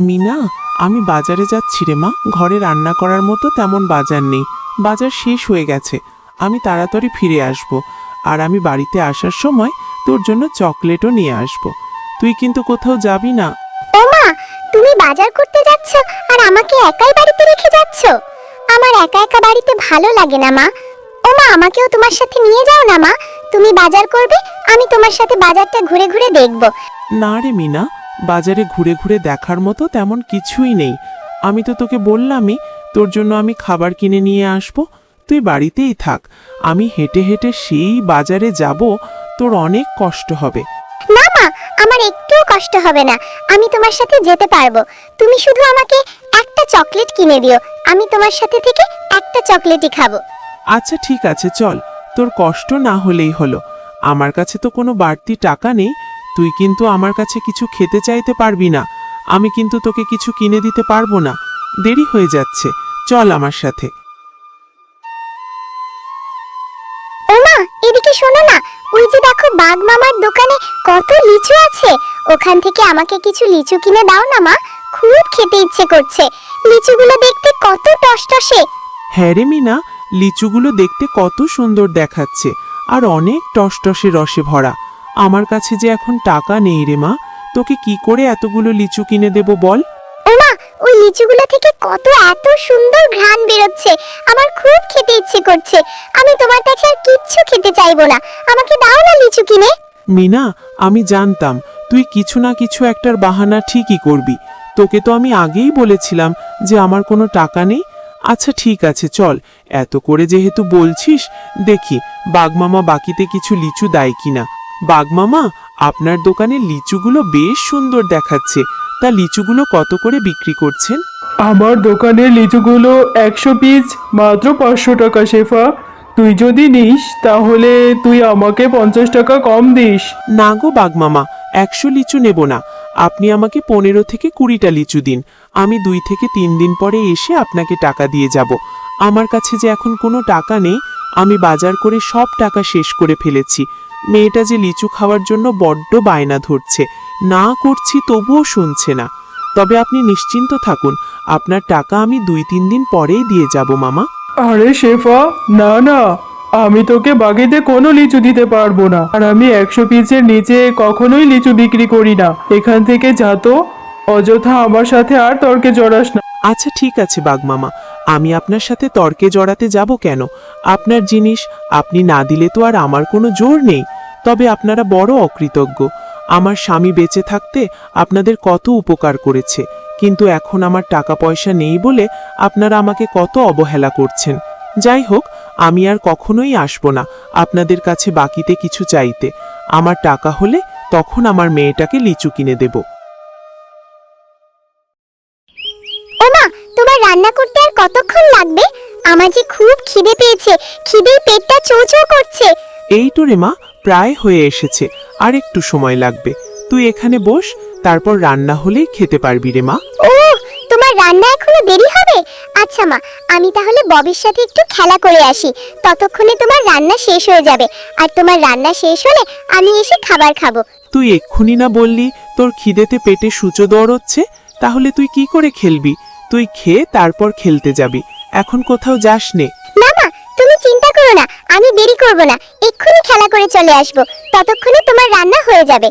মিনা আমি বাজারে যাচ্ছি রে মা। ঘরে রান্না করার মতো তেমন বাজার নেই। বাজার শেষ হয়ে গেছে। আমি তাড়াতাড়ি ফিরে আসব। আর আমি বাড়িতে আসার সময় তোর জন্য চকলেটও নিয়ে আসব। তুই কিন্তু কোথাও যাবি না। ও মা তুমি বাজার করতে যাচ্ছ আর আমাকে একাই বাড়িতে রেখে যাচ্ছ? আমার একা একা বাড়িতে ভালো লাগে না মা। ও মা আমাকেও তোমার সাথে নিয়ে যাও না মা। তুমি বাজার করবে আমি তোমার সাথে বাজারটা ঘুরে ঘুরে দেখব। না রে মিনা বাজারে ঘুরে ঘুরে দেখার মতো তেমন কিছুই নেই। আমি তো তোকে বললামই তোর জন্য আমি খাবার কিনে নিয়ে আসব। তুই বাড়িতেই থাক। আমি হেঁটে হেঁটে সেই বাজারে যাব তোর অনেক কষ্ট হবে। না মা আমার একটুও কষ্ট হবে না। আমি তোমার সাথে যেতে পারব। তুমি শুধু আমাকে একটা চকলেট কিনে দিও। আমি তোমার সাথে থেকে একটা চকলেটই খাব। আচ্ছা ঠিক আছে চল। তোর কষ্ট না হলেই হলো। আমার কাছে তো কোনো বাড়তি টাকা নেই। তুই কিন্তু আমার কাছে কিছু খেতে চাইতে পারবি না। আমি কিন্তু তোকে কিছু কিনে দিতে পারব না। দেরি হয়ে যাচ্ছে। চল আমার সাথে। ও মা এদিকে শোনো না। ওই যে দেখো বাঘ মামার দোকানে কত লিচু আছে। ওখান থেকে আমাকে কিছু লিচু কিনে দাও না মা। খুব খেতে ইচ্ছে করছে। লিচুগুলো দেখতে কত টসটসে। হ্যাঁ রে মিনা লিচুগুলো দেখতে কত সুন্দর দেখাচ্ছে। আর অনেক টসটসে রসে ভরা। আমার কাছে যে এখন টাকা নেই রে মা তোকে কি করে এতগুলো লিচু কিনে দেব বল? ও মা ওই লিচুগুলো থেকে কত এত সুন্দর ঘ্রাণ বেরোচ্ছে। আমার খুব খেতে ইচ্ছে করছে। আমি তোমার কাছে আর কিচ্ছু খেতে চাইব না। আমাকে দাও না লিচু কিনে। মিনা আমি জানতাম তুই কিছু না কিছু একটার বাহানা ঠিকই করবি। তোকে তো আমি আগেই বলেছিলাম যে আমার কোনো টাকা নেই। আচ্ছা ঠিক আছে চল। এত করে যেহেতু বলছিস দেখি বাগমামা বাকিতে কিছু লিচু দেয় কিনা। বাগমামা আপনার দোকানে লিচুগুলো বেশ সুন্দর দেখাচ্ছে। তা লিচুগুলো কত করে বিক্রি করছেন? আমার দোকানের লিচুগুলো একশো পিস মাত্র পাঁচশো টাকা শেফা। তুই যদি নিস তাহলে তুই আমাকে পঞ্চাশ টাকা কম দিস। না গো বাগমামা একশো লিচু নেব না। আপনি আমাকে পনেরো থেকে কুড়িটা লিচু দিন। আমি দুই থেকে তিন দিন পরে এসে আপনাকে টাকা দিয়ে যাব। আমার কাছে যে এখন কোনো টাকা নেই আমি বাজার করে সব টাকা শেষ করে ফেলেছি। মেয়েটা যে লিচু খাওয়ার জন্য বড্ড বায়না ধরছে। না করছি তবুও শুনছে না। তবে আপনি নিশ্চিন্ত থাকুন আপনার টাকা আমি দুই তিন দিন পরেই দিয়ে যাব মামা। আরে শেফা না না আমি তোকে বাগিতে কোনো লিচু দিতে পারব না। আর আমি একশো পিসের নিচে কখনোই লিচু বিক্রি করি না। এখান থেকে যা তো অযথা আমার সাথে আর তর্কে জড়াস না। আচ্ছা ঠিক আছে বাগমামা। আমি আপনার সাথে তর্কে জড়াতে যাব কেন? আপনার জিনিস আপনি না দিলে তো আর আমার কোনো জোর নেই। তবে আপনারা বড় অকৃতজ্ঞ। আমার স্বামী বেঁচে থাকতে আপনাদের কত উপকার করেছে। কিন্তু এখন আমার টাকা পয়সা নেই বলে আপনারা আমাকে কত অবহেলা করছেন। যাই হোক, আমি আর কখনোই আসব না আপনাদের কাছে বাকিতে কিছু চাইতে। আমার টাকা হলে তখন আমার মেয়েটাকে লিচু কিনে দেব। তোমার রান্না কতক্ষণ লাগবে? আমার যে খুব খিদে পেয়েছে খিদেই পেটটা চৌচৌ করছে। এই তো রে মা প্রায় হয়ে এসেছে। আর একটু সময় লাগবে। তুই এখানে বস তারপর রান্না হলেই খেতে পারবি রে মা ও তোমার রান্না এখনও দেরি হবে? আচ্ছা মা আমি তাহলে ববির সাথে একটু খেলা করে আসি। ততক্ষণে তোমার রান্না শেষ হয়ে যাবে। আর তোমার রান্না শেষ হলে আমি এসে খাবার খাব। তুই এক্ষুনি না বললি তোর খিদেতে পেটে সূচো দৌড়চ্ছে? তাহলে তুই কি করে খেলবি? তুই খেয়ে তারপর খেলতে যাবি। এখন কোথাও যাস নে না মা তুমি চিন্তা করো না আমি দেরি করব না। এক্ষুনি খেলা করে চলে আসব। ততক্ষণে তোমার রান্না হয়ে যাবে।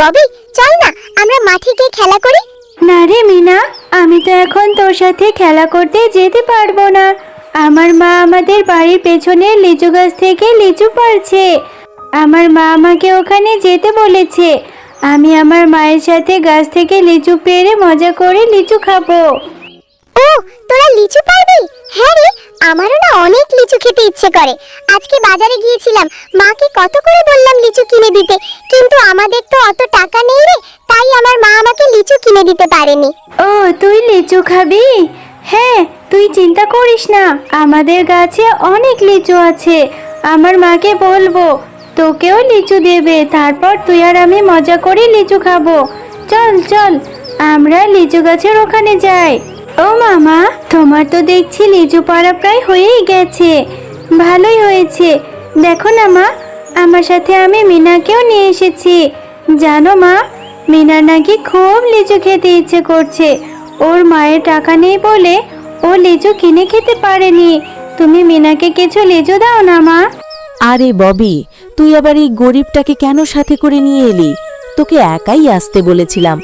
ববি চল না আমরা মাঠে গিয়ে খেলা করি। না রে মিনা আমি তো এখন তোর সাথে খেলা করতে যেতে পারব না। আমার মা আমাদের বাড়ির পেছনে লিচু গাছ থেকে লিচু পারছে আমার মা আমাকে ওখানে যেতে বলেছে। আমি আমার মায়ের সাথে গাছ থেকে লিচু পেরে মজা করে লিচু খাব। ও তোরা লিচু পারবি? হ্যাঁ রে আমারও না অনেক লিচু খেতে ইচ্ছে করে। আজকে বাজারে গিয়েছিলাম মাকে কত করে বললাম লিচু কিনে দিতে? কিন্তু আমাদের তো অত টাকা নেই রে তাই আমার মা আমাকে লিচু কিনে দিতে পারেনি। ও তুই লিচু খাবি? হ্যাঁ তুই চিন্তা করিস না আমাদের গাছে অনেক লিচু আছে। আমার মাকে বলব তোকেও লিচু দেবে, তারপর তুই আর আমি মজা করে লিচু খাব। চল চল, আমরা লিচু গাছের ওখানে যাই। ও মামা, তোমার তো দেখছি লিচু পাড়া প্রায় হয়েই গেছে। ভালোই হয়েছে। দেখো না মা, আমার সাথে আমি মিনাকেও নিয়ে এসেছি। জানো মা মিনার নাকি খুব লিচু খেতে ইচ্ছে করছে। ওর মায়ের টাকা নেই বলে ও লিচু কিনে খেতে পারেনি। তুমি মিনাকে কিছু লিচু দাও না মা। আরে ববি, তুই আবার এই গরিবটাকে কেন সাথে করে নিয়ে এলি? তোকে একাই আসতে বলেছিলাম।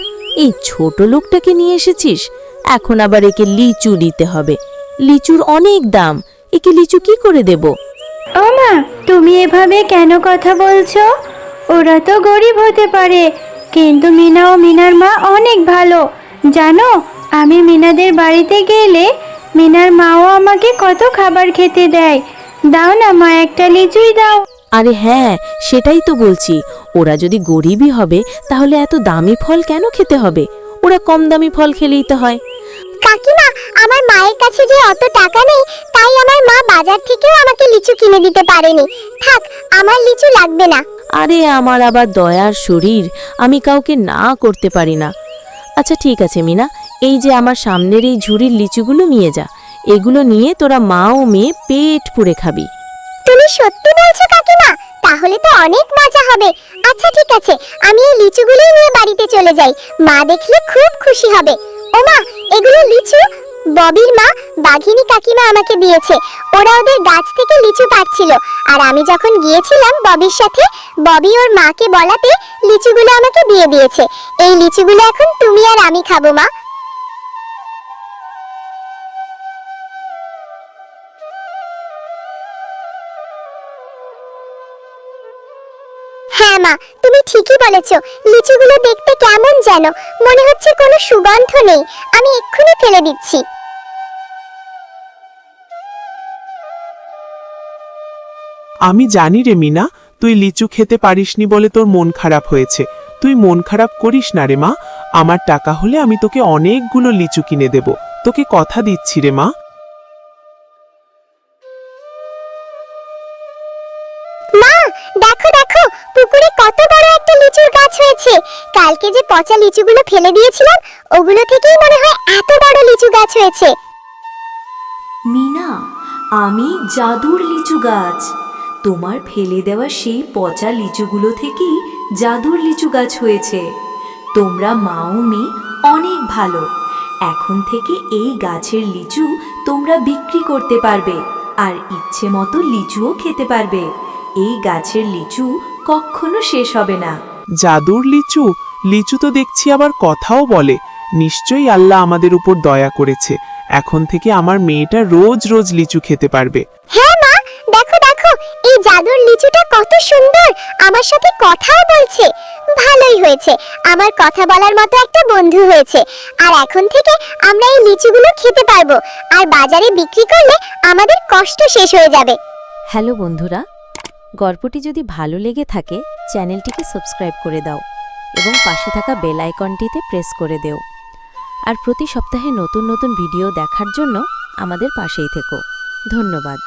এই ছোট লোকটাকে নিয়ে এসেছিস? এখন আবার একে লিচু দিতে হবে। লিচুর অনেক দাম। একে লিচু কি করে দেব? ও মা, তুমি এভাবে কেন কথা বলছো? ওরা তো গরিব হতে পারে, কিন্তু মিনা ও মিনার মা অনেক ভালো। জানো, আমি মিনাদের বাড়িতে গেলে মিনার মাও আমাকে কত খাবার খেতে দেয়। দাও না মা একটা লিচুই দাও। আরে হ্যাঁ সেটাই তো বলছি। ওরা যদি গরিবই হবে তাহলে এত দামি ফল কেন খেতে হবে? ওরা কম দামি ফল খেলেই তো হয়। কাকিমা আমার মায়ের কাছে যে অত টাকা নেই তাই আমার মা বাজার থেকেও আমাকে লিচু কিনে দিতে পারেনি। থাক আমার লিচু লাগবে না। আরে আমার আবার দয়ার শরীর আমি কাউকে না করতে পারি না। আচ্ছা ঠিক আছে মিনা। এই যে আমার সামনের এই ঝুড়ির লিচুগুলো নিয়ে যা। এগুলো নিয়ে তোরা মা ও মেয়ে পেট পুড়ে খাবি। তুমি সত্যি বলছো কাকিমা, তাহলে তো অনেক মজা হবে। আচ্ছা ঠিক আছে, আমি এই লিচুগুলোই নিয়ে বাড়িতে চলে যাই। মা দেখলে খুব খুশি হবে। ও মা, এগুলো লিচু? ববির মা, বাঘিনী কাকিমা আমাকে দিয়েছে। ওরা ওদের গাছ থেকে লিচু পাচ্ছিল আর আমি যখন গিয়েছিলাম ববির সাথে, ববি ওর মাকে বলাতে লিচুগুলো আমাকে দিয়ে দিয়েছে। এই লিচুগুলো এখন তুমি আর আমি খাব মা। হ্যাঁ মা, তুমি ঠিকই বলেছ। লিচুগুলো দেখতে কেমন যেন? মনে হচ্ছে কোনো সুগন্ধ নেই। আমি এক্ষুনি ফেলে দিচ্ছি। আমি জানি রে মিনা, তুই লিচু খেতে পারিসনি বলে তোর মন খারাপ হয়েছে। তুই মন খারাপ করিস না রে মা। আমার টাকা হলে আমি তোকে অনেকগুলো লিচু কিনে দেব। তোকে কথা দিচ্ছি রে মা। মা কত বড় একটা লিচুর গাছ হয়েছে। কালকে যে পচা লিচুগুলো ফেলে দিয়েছিলাম, ওগুলো থেকেই মনে হয় এত বড় লিচু গাছ হয়েছে। মিনা, আমি জাদুর লিচু গাছ। তোমার ফেলে দেওয়া সেই পচা লিচুগুলো থেকেই জাদুর লিচু গাছ হয়েছে। তোমরা মা ও মেয়ে অনেক ভালো। এখন থেকে এই গাছের লিচু তোমরা বিক্রি করতে পারবে, আর ইচ্ছে মতো লিচুও খেতে পারবে। এই গাছের লিচু কখনো শেষ হবে না। জাদুর লিচু লিচু তো দেখছি আবার কথাও বলে। নিশ্চয়ই আল্লাহ আমাদের উপর দয়া করেছে। এখন থেকে আমার মেয়েটা রোজ রোজ লিচু খেতে পারবে। হ্যাঁ মা দেখো দেখো এই জাদুর লিচুটা কত সুন্দর। আমার সাথে কথাও বলছে। ভালোই হয়েছে। আমার কথা বলার মতো একটা বন্ধু হয়েছে। আর এখন থেকে আমরা এই লিচুগুলো খেতে পারব। আর বাজারে বিক্রি করলে আমাদের কষ্ট শেষ হয়ে যাবে। হ্যালো বন্ধুরা গল্পটি যদি ভালো লেগে থাকে, চ্যানেলটিকে সাবস্ক্রাইব করে দাও এবং পাশে থাকা বেল আইকনটিতে প্রেস করে দেও। আর প্রতি সপ্তাহে নতুন নতুন ভিডিও দেখার জন্য আমাদের পাশেই থেকো। ধন্যবাদ।